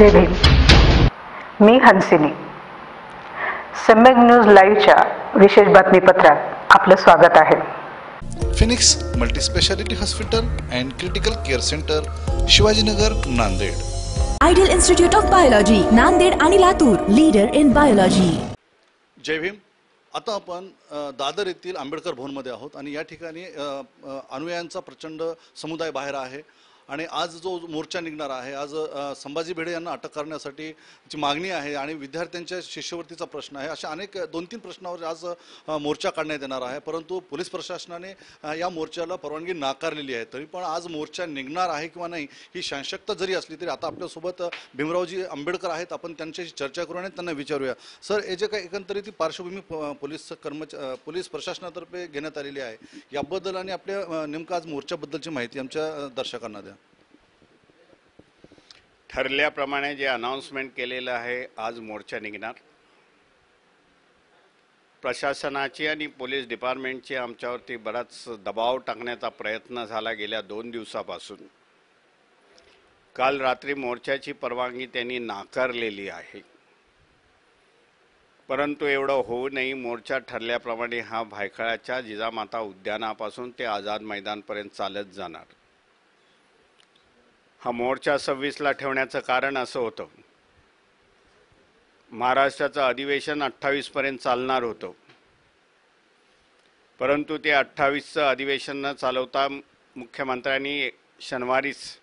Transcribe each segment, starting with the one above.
जय भीम मी हंसिनी. सम्यक न्यूज लाईव्हच्या विशेष बातमीपत्रात आपलं स्वागत आहे. Phoenix multispeciality hospital and critical care centre Shivajinagar Nanded. Ideal institute of biology Nanded आणि लातूर लीडर इन बायोलॉजी. जय भीम. आता आपण दादर येथील आंबेडकर भवनमध्ये आहोत आणि या ठिकाणी अ, अ, अनुयायांचा प्रचंड समुदाय बाहेर आहे. आणि आज जो मोर्चा निघणार आहे आज संभाजी भिडे यांना अटक करण्यासाठी जी मागणी आहे आणि विद्यार्थ्यांच्या शिष्यवृत्तीचा प्रश्न आहे अशा अनेक दोन तीन प्रश्नावर आज मोर्चा काढण्यात येणार आहे. परंतु पोलीस प्रशासनाने या मोर्चाला परवानगी नाकारलेली आहे. तरी पण आज मोर्चा निघणार आहे किंवा नाही ही शांशकता जरी असली तरी आता आपल्यासोबत भीमरावजी आंबेडकर आहेत. आपण त्यांच्याशी चर्चा करू आणि त्यांना विचारूया. सर हे जे काही एकंदरीत ती पार्श्वभूमी प- पोलीस कर्मच पोलीस प्रशासनातर्फे घेण्यात आलेली आहे याबद्दल आणि आपल्या नेमकं आज मोर्चाबद्दलची माहिती आमच्या दर्शकांना द्या. ठरल्याप्रमाणे जे अनाऊन्समेंट केलेलं आहे आज मोर्चा निघणार. प्रशासनाची आणि पोलीस डिपार्टमेंटची आमच्यावरती बराच दबाव टाकण्याचा प्रयत्न झाला गेल्या दोन दिवसापासून. काल रात्री मोर्चाची परवानगी त्यांनी नाकारलेली आहे. परंतु एवढं होऊ नये मोर्चा ठरल्याप्रमाणे हा भायखळ्याच्या जिजामाता उद्यानापासून ते आझाद मैदानपर्यंत चालत जाणार. हा मोर्चा सव्वीसला ठेवण्याचं कारण असं होतं. महाराष्ट्राचं अधिवेशन अठ्ठावीसपर्यंत चालणार होतं. परंतु ते अठ्ठावीसचं अधिवेशन न चालवता मुख्यमंत्र्यांनी शनिवारीच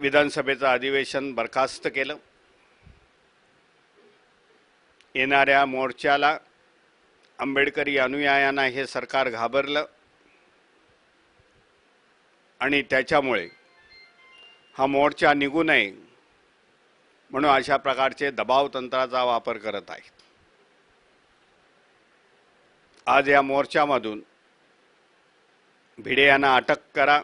विधानसभेचं अधिवेशन बरखास्त केलं. येणाऱ्या मोर्चाला आंबेडकरी अनुयायांना हे सरकार घाबरलं. आणि त्याच्यामुळे हा मोर्चा निघू नये म्हणून अशा प्रकारचे दबाव तंत्राचा वापर करत आहेत. आज या मोर्चामधून भिडे यांना अटक करा.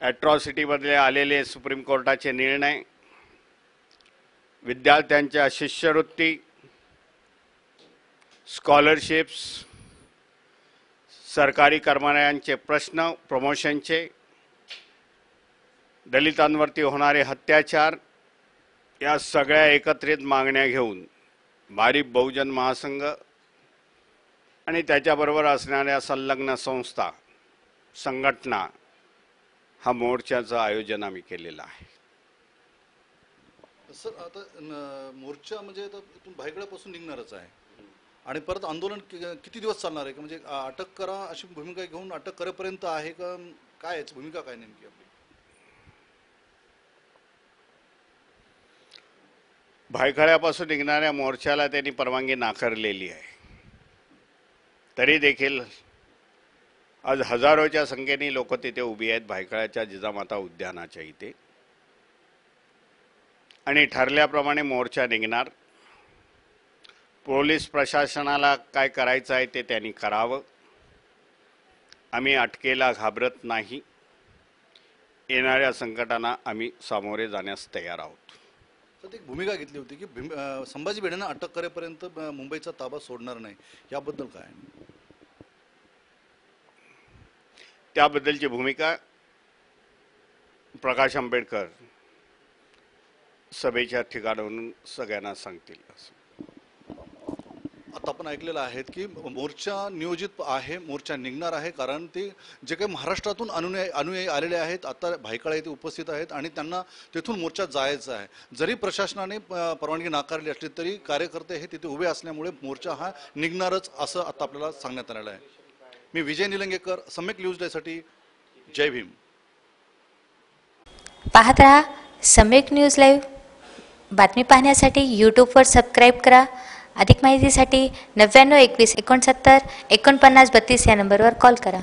ॲट्रॉसिटीमधले आलेले सुप्रीम कोर्टाचे निर्णय विद्यार्थ्यांच्या शिष्यवृत्ती स्कॉलरशिप्स सरकारी कर्मचाऱ्यांचे प्रश्न प्रमोशनचे दलितांवरती होणारे अत्याचार या सगळ्या एकत्रित मागण्या घेऊन भारीप बहुजन महासंघ आणि त्याच्याबरोबर असणाऱ्या संलग्न संस्था संघटना हा मोर्चाचं आयोजन आम्ही केलेलं आहे. सर आता मोर्चा म्हणजे आता इथून निघणारच आहे. आणि परत आंदोलन किती दिवस चालणार आहे? म्हणजे अटक करा अशी भूमिका घेऊन अटक करेपर्यंत आहे का? काय भूमिका काय नेमकी आपली? भायखळ्यापासून निघणाऱ्या मोर्चाला त्यांनी परवानगी नाकारलेली आहे. तरी देखील आज हजारोच्या संख्येने लोक तिथे उभी आहेत भायखळ्याच्या जिजामाता उद्यानाच्या इथे. आणि ठरल्याप्रमाणे मोर्चा निघणार. पोलीस प्रशासनाला काय करायचं आहे ते त्यांनी करावं. आम्ही अटकेला घाबरत नाही. येणाऱ्या संकटांना आम्ही सामोरे जाण्यास तयार आहोत. तर ती एक भूमिका घेतली होती की भीम संभाजी भिडेंना अटक करेपर्यंत मुंबईचा ताबा सोडणार नाही. याबद्दल काय? त्याबद्दलची भूमिका प्रकाश आंबेडकर सभेच्या ठिकाणावरून सगळ्यांना सांगतील. असं आता आपण ऐकलेलं आहे की मोर्चा नियोजित आहे मोर्चा निघणार आहे कारण ते जे काही महाराष्ट्रातून अनुयायी अनुयायी आलेले आहेत आता भायखळा येथे उपस्थित आहेत आणि त्यांना तेथून मोर्चा जायचं आहे. जरी प्रशासनाने परवानगी नाकारली असली तरी कार्यकर्ते हे तिथे उभे असल्यामुळे मोर्चा हा निघणारच असं आता आपल्याला सांगण्यात आलेलं आहे. मी विजय निलंगेकर सम्यक न्यूज डेसाठी जय भीम. पाहत राहा सम्यक न्यूज लाईव्ह. बातमी पाहण्यासाठी यूट्यूबवर सबस्क्राईब करा. अधिक माहितीसाठी नव्याण्णव एकवीस एकोणसत्तर एकोणपन्नास बत्तीस या नंबरवर कॉल करा.